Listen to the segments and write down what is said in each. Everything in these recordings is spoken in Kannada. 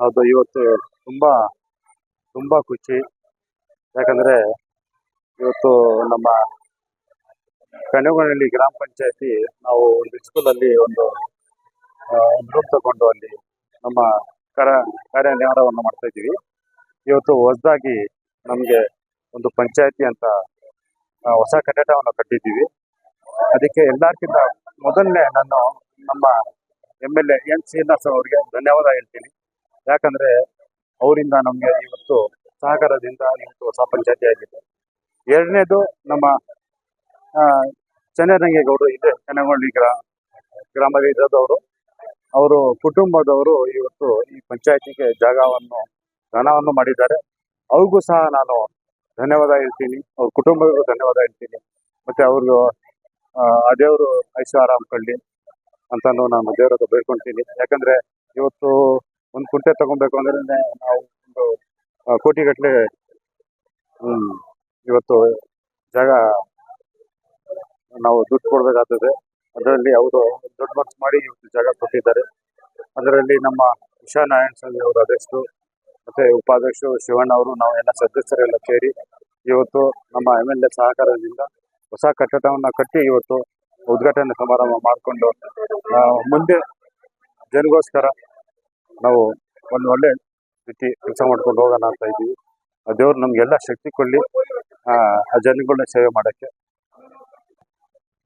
ಹೌದು, ಇವತ್ತು ತುಂಬಾ ತುಂಬಾ ಖುಷಿ. ಯಾಕಂದ್ರೆ ಇವತ್ತು ನಮ್ಮ ಕನಗನಹಳ್ಳಿ ಗ್ರಾಮ ಪಂಚಾಯತಿ ನಾವು ಒಂದು ಸ್ಕೂಲಲ್ಲಿ ಒಂದು ಗ್ರೂಪ್ ತಗೊಂಡು ಅಲ್ಲಿ ನಮ್ಮ ಕರ ಕಾರ್ಯನಿರ್ವಹಣೆ ಮಾಡ್ತಾ ಇದ್ದೀವಿ. ಇವತ್ತು ಹೊಸದಾಗಿ ನಮಗೆ ಒಂದು ಪಂಚಾಯತಿ ಅಂತ ಹೊಸ ಕಟ್ಟಡವನ್ನು ಕಟ್ಟಿದ್ದೀವಿ. ಅದಕ್ಕೆ ಎಲ್ಲರಿಗಿಂತ ಮೊದಲನೇ ನಾನು ನಮ್ಮ M L A N Srinivas ಅವರಿಗೆ ಧನ್ಯವಾದ ಹೇಳ್ತೀನಿ. ಯಾಕಂದ್ರೆ ಅವರಿಂದ ನಮಗೆ ಇವತ್ತು ಸಹಕಾರದಿಂದ ಇವತ್ತು ಹೊಸ ಪಂಚಾಯತಿ ಆಗಿದೆ. ಎರಡನೇದು ನಮ್ಮ ಚನ್ನರಂಗೇಗೌಡರು ಇದೆ ಚನ್ನಗೊಂಡಿ ಗ್ರಾ ಗ್ರಾಮದಲ್ಲಿ ಇರೋದವರು ಅವರು ಕುಟುಂಬದವರು ಇವತ್ತು ಈ ಪಂಚಾಯತಿಗೆ ಜಾಗವನ್ನು ದಾನವನ್ನು ಮಾಡಿದ್ದಾರೆ. ಅವ್ರಿಗೂ ಸಹ ನಾನು ಧನ್ಯವಾದ ಹೇಳ್ತೀನಿ. ಅವ್ರ ಕುಟುಂಬಗೂ ಧನ್ಯವಾದ ಹೇಳ್ತೀನಿ. ಮತ್ತೆ ಅವ್ರಿಗೂ ಆ ದೇವರು ಐಶ್ವರಾಮ್ ಕೊಳ್ಳಿ ಅಂತಾನು ನಾನು ದೇವ್ರ ಹತ್ರ ಬೇಡ್ಕೊಂತೀನಿ ಯಾಕಂದ್ರೆ ಇವತ್ತು ಒಂದು ಕುಂಟೆ ತಗೊಬೇಕು ಅಂದ್ರೆ ನಾವು ಒಂದು ಕೋಟಿ ಕೋಟಿಗಟ್ಟಲೆ ಹ್ಮ್, ಇವತ್ತು ಜಾಗ ನಾವು ದುಡ್ಡು ಕೊಡ್ಬೇಕಾಗ್ತದೆ. ಅದರಲ್ಲಿ ಅವರು ದೊಡ್ಡ ಖರ್ಚು ಮಾಡಿ ಇವತ್ತು ಜಾಗ ಕೊಟ್ಟಿದ್ದಾರೆ. ಅದರಲ್ಲಿ ನಮ್ಮ ಉಷಾ ನಾರಾಯಣ ಸ್ವಾಮಿ ಅವರು ಅಧ್ಯಕ್ಷರು ಮತ್ತೆ ಉಪಾಧ್ಯಕ್ಷರು ಶಿವಣ್ಣ ಅವರು, ನಾವು ಎಲ್ಲ ಸದಸ್ಯರೆಲ್ಲ ಸೇರಿ ಇವತ್ತು ನಮ್ಮ ಎಂ ಸಹಕಾರದಿಂದ ಹೊಸ ಕಟ್ಟಡವನ್ನು ಕಟ್ಟಿ ಇವತ್ತು ಉದ್ಘಾಟನೆ ಸಮಾರಂಭ ಮಾಡಿಕೊಂಡು ಮುಂದೆ ಜನಗೋಸ್ಕರ ನಾವು ಒಂದು ಒಳ್ಳೆ ರೀತಿ ಕೆಲಸ ಮಾಡ್ಕೊಂಡು ಹೋಗೋಣ ಅಂತ ಇದ್ದೀವಿ. ಆ ದೇವ್ರು ನಮಗೆಲ್ಲ ಶಕ್ತಿ ಕೊಡಲಿ. ಆ ಜನಗಳನ್ನ ಸೇವೆ ಮಾಡೋಕ್ಕೆ.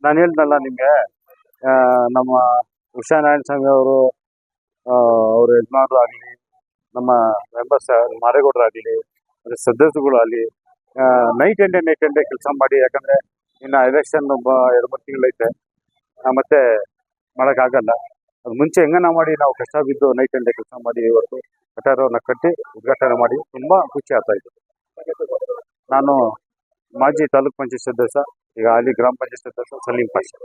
ನಾನು ಹೇಳ್ದಲ್ಲ ನಿಮಗೆ ನಮ್ಮ ಉಷಾ ನಾರಾಯಣ ಸ್ವಾಮಿ ಅವರು ಅವ್ರ ಯಜಮಾನರು ಆಗಲಿ, ನಮ್ಮ ಮೆಂಬರ್ಸ್ ಮಾರೇಗೌಡರಾಗಲಿ ಸದಸ್ಯರುಗಳು ಆಗಲಿ ನೈಟ್ ಅಂಡ್ ನೈಟ್ ಅಂಡ್ ಕೆಲಸ ಮಾಡಿ, ಯಾಕಂದರೆ ಇನ್ನು ಎಲೆಕ್ಷನ್ ಎರಡು ಮೂರು ತಿಂಗಳೈತೆ ಮತ್ತೆ ಮಾಡೋಕ್ಕಾಗಲ್ಲ ಅದು ಮುಂಚೆ ಹೆಂಗನ ಮಾಡಿ ನಾವು ಕಷ್ಟ ಬಿದ್ದು ನೈಟ್ ಅಂಡ್ ಕೆಲಸ ಮಾಡಿ ಇವತ್ತು ಕಟಾರವನ್ನು ಕಟ್ಟಿ ಉದ್ಘಾಟನೆ ಮಾಡಿ ತುಂಬ ಖುಷಿ ಆಗ್ತಾ ಇದ್ದರು ನಾನು ಮಾಜಿ ತಾಲೂಕ್ ಪಂಚಾಯತ್ ಸದಸ್ಯ, ಈಗ ಅಲ್ಲಿ ಗ್ರಾಮ ಪಂಚಾಯತ್ ಸದಸ್ಯ ಸಲೀಂ ಪಾಷಾ.